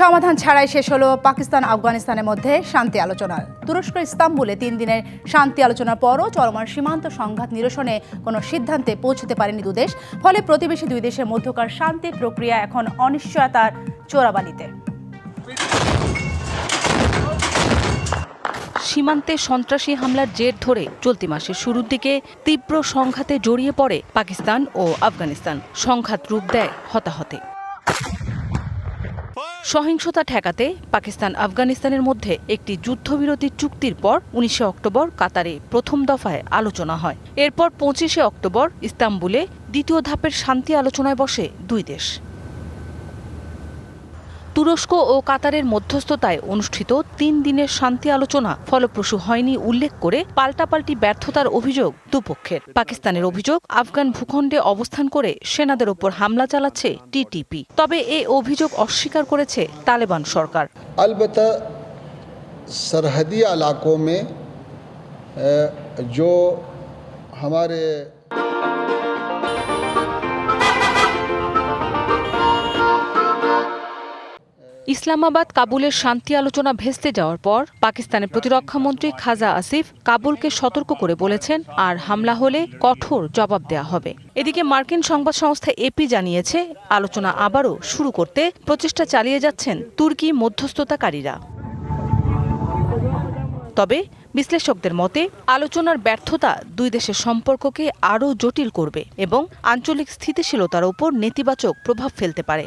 সমাধান ছাড়াই শেষ হলো পাকিস্তান আফগানিস্তানের মধ্যে শান্তি আলোচনা। তুরস্ক ইস্তাম্বুলে তিন দিনের শান্তি আলোচনার পরও চলমান সীমান্ত সংঘাত নিরসনে কোনো সিদ্ধান্তে পৌঁছতে পারেনি দুদেশ ফলে প্রতিবেশী দুই দেশের মধ্যকার শান্তি প্রক্রিয়া এখন অনিশ্চয়তার চোরাবালিতে। সীমান্তে সন্ত্রাসী হামলার জের ধরে চলতি মাসের শুরুর দিকে তীব্র সংঘাতে জড়িয়ে পড়ে পাকিস্তান ও আফগানিস্তান। সংঘাত রূপ দেয় হতাহতে। সহিংসতা ঠেকাতে পাকিস্তান আফগানিস্তানের মধ্যে একটি যুদ্ধবিরতি চুক্তির পর উনিশে অক্টোবর কাতারে প্রথম দফায় আলোচনা হয়। এরপর পঁচিশে অক্টোবর ইস্তাম্বুলে দ্বিতীয় ধাপের শান্তি আলোচনায় বসে দুই দেশ। তুরস্ক ও কাতারের মধ্যস্থতায় অনুষ্ঠিত তিন দিনের শান্তি আলোচনা ফলপ্রসূ হয়নি উল্লেখ করে পাল্টাপাল্টি ব্যর্থতার অভিযোগ দুপক্ষের পাকিস্তানের অভিযোগ আফগান ভূখণ্ডে অবস্থান করে সেনাদের ওপর হামলা চালাচ্ছে টিটিপি তবে এ অভিযোগ অস্বীকার করেছে তালেবান সরকার अलबत् सरहदी इलाकों में अ, जो हमारे ইসলামাবাদ কাবুলের শান্তি আলোচনা ভেস্তে যাওয়ার পর পাকিস্তানের প্রতিরক্ষামন্ত্রী খাজা আসিফ কাবুলকে সতর্ক করে বলেছেন, আর হামলা হলে কঠোর জবাব দেয়া হবে। এদিকে মার্কিন সংবাদ সংস্থা এপি জানিয়েছে, আলোচনা আবারও শুরু করতে প্রচেষ্টা চালিয়ে যাচ্ছেন তুর্কি মধ্যস্থতাকারীরা। তবে বিশ্লেষকদের মতে, আলোচনার ব্যর্থতা দুই দেশের সম্পর্ককে আরও জটিল করবে এবং আঞ্চলিক স্থিতিশীলতার উপর নেতিবাচক প্রভাব ফেলতে পারে।